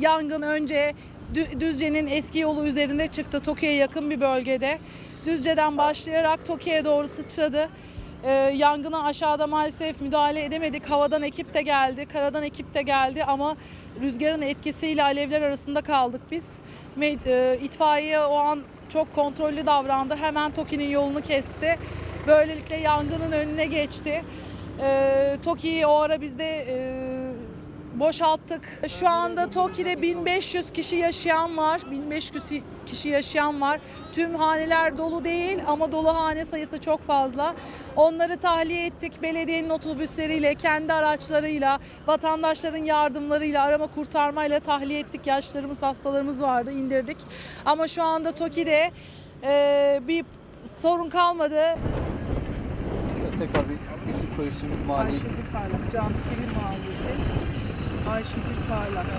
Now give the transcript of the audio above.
Yangın önce Dü- Düzce'nin eski yolu üzerinde çıktı. Tokyo'ya yakın bir bölgede. Düzce'den başlayarak Tokyo'ya doğru sıçradı. Ee, yangına aşağıda maalesef müdahale edemedik. Havadan ekip de geldi, karadan ekip de geldi ama rüzgarın etkisiyle alevler arasında kaldık biz. Me- e, itfaiye o an çok kontrollü davrandı. Hemen TOKİ'nin yolunu kesti. Böylelikle yangının önüne geçti. Ee, TOKİ'yi o ara biz de e, boşalttık. Şu anda TOKİ'de 1500 kişi yaşayan var. 1500 kişi yaşayan var. Tüm haneler dolu değil ama dolu hane sayısı çok fazla. Onları tahliye ettik. Belediyenin otobüsleriyle, kendi araçlarıyla, vatandaşların yardımlarıyla, arama kurtarmayla tahliye ettik. Yaşlarımız, hastalarımız vardı, indirdik. Ama şu anda TOKİ'de e, bir sorun kalmadı. Şöyle tekrar bir isim soyisim mahalleyi Ayşegül Parlak, Cami Kevin Mahallesi. Ayşegül Parlak.